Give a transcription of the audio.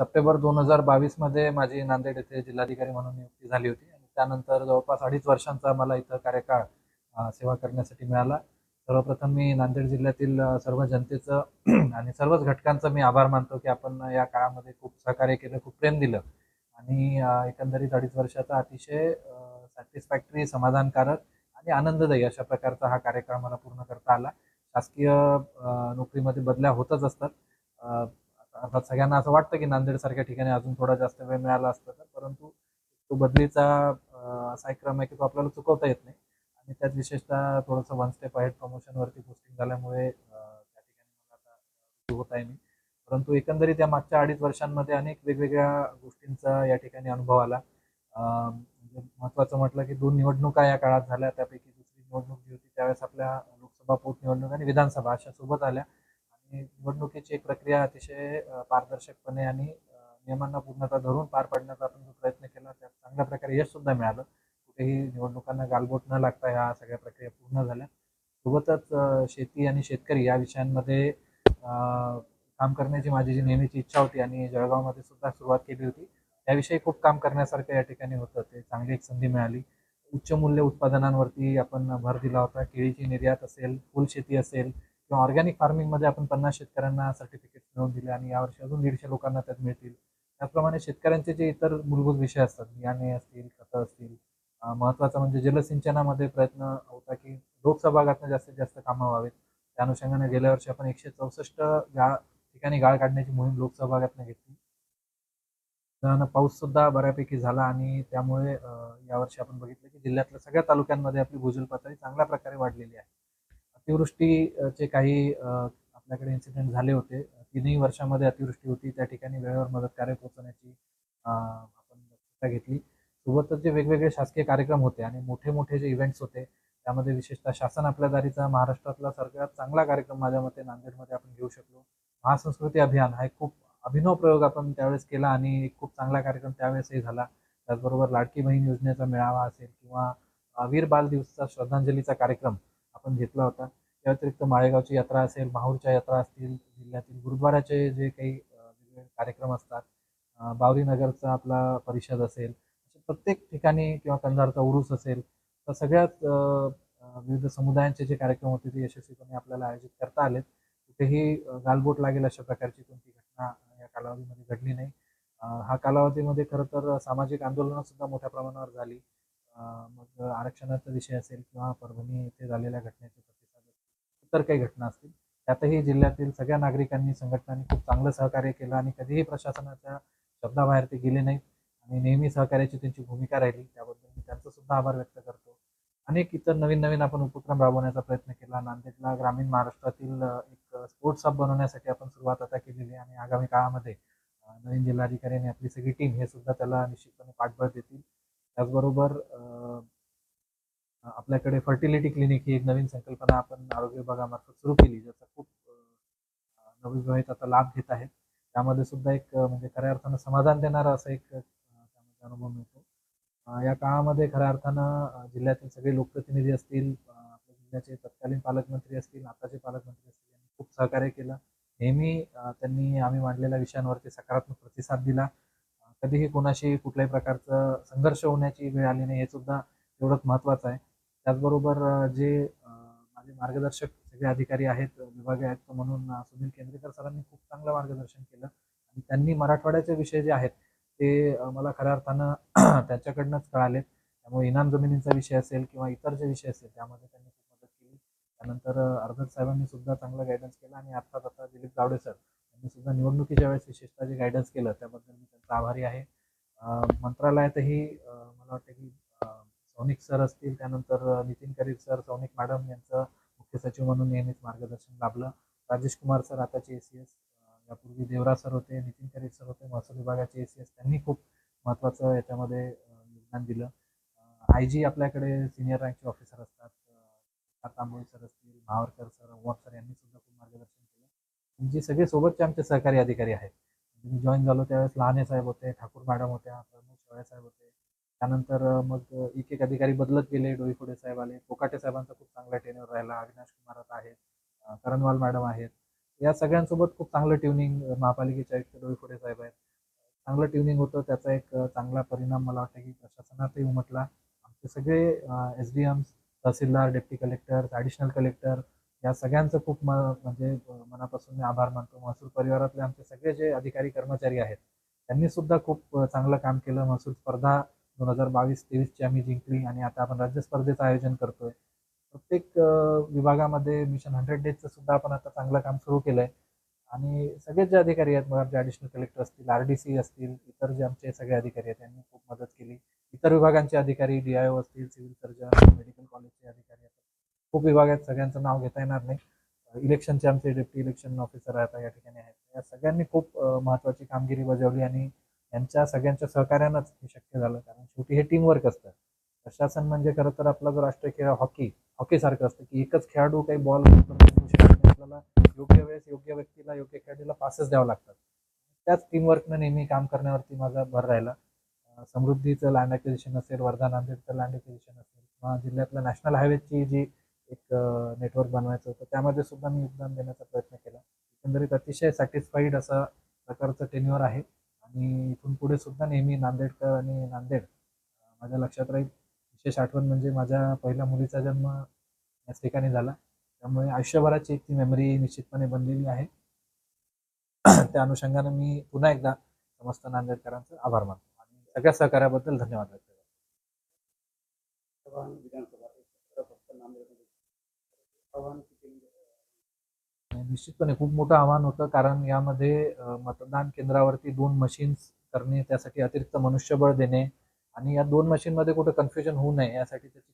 September दोन हजार बावीसमध्ये माझी नांदेड येथे जिल्हाधिकारी म्हणून नियुक्ती झाली होती. आणि त्यानंतर जवळपास अडीच वर्षांचा मला इथं कार्यकाळ सेवा करण्यासाठी मिळाला. सर्वप्रथम मी नांदेड जिल्ह्यातील सर्व जनतेचं आणि सर्वच घटकांचं मी आभार मानतो की आपण या काळामध्ये खूप सहकार्य केलं खूप प्रेम दिलं. आणि एकंदरीत अडीच वर्षाचा अतिशय सॅटिस्फॅक्टरी समाधानकारक आणि आनंददायी अशा प्रकारचा हा कार्यक्रम मला पूर्ण करता आला. शासकीय नोकरीमध्ये बदल्या होतच असतात. अर्थात सगळ्यांना असं वाटतं की नांदेड सारख्या ठिकाणी अजून थोडा जास्त वेळ मिळाला असता तर परंतु तो बदलीचा असा एक क्रम आहे की तो आपल्याला चुकवता येत नाही. आणि त्यात विशेषतः थोडंसं वन स्टेप आहे प्रमोशनवरती पोस्टिंग झाल्यामुळे त्या ठिकाणी मला आता होत आहे मी. परंतु एकंदरीत या मागच्या अडीच वर्षांमध्ये अनेक वेगवेगळ्या गोष्टींचा या ठिकाणी अनुभव आला. म्हणजे महत्वाचं म्हणजे महत्त्वाचं म्हटलं की दोन निवडणुका या काळात झाल्या. त्यापैकी दुसरी निवडणूक जी होती त्यावेळेस आपल्या लोकसभा पोटनिवडणूक आणि विधानसभा अशा सोबत आल्या. निवडणुकीची एक प्रक्रिया अतिशय पारदर्शकपणे आणि नियमांना पूर्णतः धरून पार पाडण्याचा आपण जो प्रयत्न केला त्यात चांगल्या प्रकारे यश सुद्धा मिळालं. कुठेही निवडणुकांना गालबोट न लागता ह्या सगळ्या प्रक्रिया पूर्ण झाल्या. सोबतच शेती आणि शेतकरी या विषयांमध्ये काम करण्याची माझी जी नेहमीची इच्छा होती आणि जळगावमध्ये सुद्धा सुरुवात केली होती त्याविषयी खूप काम करण्यासारखं या ठिकाणी होतं. ते चांगली एक संधी मिळाली. उच्च मूल्य उत्पादनांवरती आपण भर दिला होता. केळीची निर्यात असेल फुलशेती असेल किंवा ऑर्गॅनिक फार्मिंगमध्ये आपण पन्नास शेतकऱ्यांना सर्टिफिकेट मिळवून दिले आणि यावर्षी अजून दीडशे लोकांना त्यात मिळतील. त्याचप्रमाणे शेतकऱ्यांचे जे इतर मूलभूत विषय असतात बियाणे असतील खतं असतील महत्त्वाचा म्हणजे जलसिंचनामध्ये प्रयत्न होता की लोकसभागातनं जास्तीत जास्त कामं व्हावेत. त्या अनुषंगाने गेल्या वर्षी आपण एकशे चौसष्ट गाळ ठिकाणी गाळ काढण्याची मोहीम लोकसभागातनं घेतली. त्यानं पाऊस सुद्धा बऱ्यापैकी झाला आणि त्यामुळे यावर्षी आपण बघितलं की जिल्ह्यातल्या सगळ्या तालुक्यांमध्ये आपली भूजल पातळी चांगल्या प्रकारे वाढलेली आहे. अतिवृष्टीचे काही आपल्याकडे इन्सिडेंट झाले होते. तिन्ही वर्षामध्ये अतिवृष्टी होती. त्या ठिकाणी वेळेवर मदत कार्य पोहोचवण्याची आपण दक्षता घेतली. सोबतच जे वेगवेगळे शासकीय कार्यक्रम होते आणि मोठे मोठे जे इव्हेंट्स होते त्यामध्ये विशेषतः शासन आपल्या दारीचा महाराष्ट्रातला सगळ्यात चांगला कार्यक्रम माझ्या मते नांदेडमध्ये आपण घेऊ शकलो. महासंस्कृती अभियान हा एक खूप अभिनव प्रयोग आपण त्यावेळेस केला आणि एक खूप चांगला कार्यक्रम त्यावेळेसही झाला. त्याचबरोबर लाडकी बहीण योजनेचा मेळावा असेल किंवा वीर बाल दिवसाचा श्रद्धांजलीचा कार्यक्रम आपण घेतला होता. त्या व्यतिरिक्त माळेगावची यात्रा असेल माहूरच्या यात्रा असतील जिल्ह्यातील गुरुद्वाराचे जे काही वेगवेगळे कार्यक्रम असतात बावरी नगरचा आपला परिषद असेल प्रत्येक ठिकाणी किंवा कंधारचा उरूस असेल तर सगळ्यात विविध समुदायांचे जे कार्यक्रम होते ते यशस्वीपणे आपल्याला आयोजित करता आलेत. कुठेही गालबोट लागेल अशा प्रकारची कोणती घटना या कालावधीमध्ये घडली नाही. हा कालावधीमध्ये खरं तर सामाजिक आंदोलनं सुद्धा मोठ्या प्रमाणावर झाली. मग आरक्षणाचा विषय असेल किंवा परभणी येथे झालेल्या घटनेचे इतर काही घटना असतील त्यातही जिल्ह्यातील सगळ्या नागरिकांनी संघटनांनी खूप चांगलं सहकार्य केलं आणि कधीही प्रशासनाच्या शब्दाबाहेर ते गेले नाहीत आणि नेहमी सहकार्याची त्यांची भूमिका राहिली त्याबद्दल मी त्यांचा सुद्धा आभार व्यक्त करतो. अनेक इतर नवीन नवीन आपण उपक्रम राबवण्याचा प्रयत्न केला. नांदेडला ग्रामीण महाराष्ट्रातील एक स्पोर्ट्स हब बनवण्यासाठी आपण सुरुवात आता केलेली आणि आगामी काळामध्ये नवीन जिल्हाधिकारी आणि आपली सगळी टीम हे सुद्धा त्याला निश्चितपणे पाठबळ देतील. त्याचबरोबर आपल्याकडे फर्टिलिटी क्लिनिक ही एक नवीन संकल्पना आपण आरोग्य विभागामार्फत सुरू केली ज्याचा खूप नवविवाहित आता लाभ घेत आहेत. त्यामध्ये सुद्धा एक म्हणजे खऱ्या अर्थानं समाधान देणारा असा एक त्यामध्ये अनुभव मिळतो. या काळामध्ये खऱ्या अर्थानं जिल्ह्यातील सगळे लोकप्रतिनिधी असतील आपल्या जिल्ह्याचे तत्कालीन पालकमंत्री असतील आताचे पालकमंत्री असतील यांनी खूप सहकार्य केलं. नेहमी त्यांनी आम्ही मांडलेल्या विषयांवरती सकारात्मक प्रतिसाद दिला. कधीही कोणाशी कुठल्याही प्रकारचं संघर्ष होण्याची वेळ आली नाही हे सुद्धा तेवढंच महत्त्वाचं आहे. त्याचबरोबर जे माझे मार्गदर्शक सगळे अधिकारी आहेत विभागीय आयुक्त म्हणून सुनील केंद्रेकर सरांनी खूप चांगलं मार्गदर्शन केलं. आणि त्यांनी मराठवाड्याचे विषय जे आहेत ते मला खऱ्या अर्थानं त्यांच्याकडनंच कळालेत. त्यामुळे इनाम जमिनींचा विषय असेल किंवा इतर जे विषय असेल त्यामध्ये त्यांनी खूप मदत केली. त्यानंतर अर्धद साहेबांनी सुद्धा चांगलं गायडन्स केलं आणि अर्थात आता दिलीप गावडे सर यांनी सुद्धा निवडणुकीच्या वेळेस विशेषतः जे गायडन्स केलं त्याबद्दल मी त्यांचा आभारी आहे. मंत्रालयातही मला वाटतं की सौनिक सर असतील त्यानंतर नितीन करीर सर सौनिक मॅडम यांचं मुख्य सचिव म्हणून नेहमीच मार्गदर्शन लाभलं. राजेश कुमार सर आताचे ए सी एस यापूर्वी देवरा सर होते नितीन करीर सर होते महसूल विभागाचे ए सी एस त्यांनी खूप महत्त्वाचं याच्यामध्ये योगदान दिलं. आय जी आपल्याकडे सिनियर रँकचे ऑफिसर असतात तांबोळी सर असतील महावरकर सर ओवार सर यांनी सुद्धा खूप मार्गदर्शन केलं. जे सगळे सोबतचे आमचे सहकारी अधिकारी आहेत. मी जॉईन झालो त्यावेळेस लहाने साहेब होते ठाकूर मॅडम होत्या प्रमोद शेवळे साहेब होते त्यानंतर मग एक एक अधिकारी बदलत गेले. डोईफोडे साहेब आले कोकाटे साहेबांचा खूप चांगला टेन्युअर राहिला. अविनाश कुमार आता आहेत करणवाल मॅडम आहेत. या सगळ्यांसोबत खूप चांगलं ट्युनिंग महापालिकेचे आयुक्त डोईफोडे साहेब आहेत. चांगलं ट्युनिंग होतं. त्याचा एक चांगला परिणाम मला वाटतं की प्रशासनातही उमटला. आमचे सगळे एस डी एम्स तहसीलदार डेप्टी कलेक्टर ॲडिशनल कलेक्टर या सगळ्यांचं खूप म म्हणजे मनापासून मी आभार मानतो. महसूल परिवारातले आमचे सगळे जे अधिकारी कर्मचारी आहेत त्यांनी सुद्धा खूप चांगलं काम केलं. महसूल स्पर्धा दोन हजार बावीस तेवीसची आम्ही जिंकली आणि आता आपण राज्य स्पर्धेचं आयोजन करतोय. प्रत्येक विभागामध्ये मिशन हंड्रेड डेजचं सुद्धा आपण आता चांगलं काम सुरू केलंय. आणि सगळेच जे अधिकारी आहेत मग जे ॲडिशनल कलेक्टर असतील आर डी सी असतील इतर जे आमचे सगळे अधिकारी आहेत त्यांनी खूप मदत केली. इतर विभागांचे अधिकारी डी आय ओ असतील सिव्हिल सर्जन मेडिकल कॉलेजचे अधिकारी आहेत. खूप विभाग आहेत सगळ्यांचं नाव घेता येणार नाही. इलेक्शनचे आमचे डेप्टी इलेक्शन ऑफिसर आता या ठिकाणी आहेत. या सगळ्यांनी खूप महत्त्वाची कामगिरी बजावली आणि यांच्या सगळ्यांच्या सहकार्यानंच हे शक्य झालं. कारण शेवटी हे टीमवर्क असतं. प्रशासन म्हणजे खरं तर आपला जो राष्ट्रीय खेळ हॉकी हॉकीसारखं असतं की एकच खेळाडू काही बॉल आपल्याला योग्य वेळेस योग्य व्यक्तीला योग्य खेळाडूला पासेस द्यावं लागतात. त्याच टीमवर्कनं नेहमी काम करण्यावरती माझा भर राहिला. समृद्धीचं लँड ॲक्विजिशन असेल वर्धा नांदेडचं लँड ॲक्विजिशन असेल किंवा जिल्ह्यातल्या नॅशनल हायवेची जी एक नेटवर्क बनवायचं होतं त्यामध्ये सुद्धा मी योगदान देण्याचा प्रयत्न केला. एकंदरीत अतिशय सॅटिस्फाईड असा प्रकारचं टेन्युअर आहे. आणि इथून पुढे सुद्धा नेहमी नांदेडकर आणि नांदेड माझ्या लक्षात राहील. विशेष आठवण म्हणजे माझ्या पहिल्या मुलीचा जन्म याच ठिकाणी झाला. त्यामुळे आयुष्यभराची एक ती मेमरी निश्चितपणे बनलेली आहे. त्या अनुषंगाने मी पुन्हा एकदा समस्त नांदेडकरांचं आभार मानतो. आणि सगळ्या सहकार्याबद्दल धन्यवाद व्यक्त करतो. निश्चितपणे खूप मोठं आव्हान होतं कारण यामध्ये मतदान केंद्रावरती दोन मशीन्स करणे त्यासाठी अतिरिक्त मनुष्यबळ देणे आणि या दोन मशीनमध्ये कुठं कन्फ्युजन होऊ नये यासाठी त्याची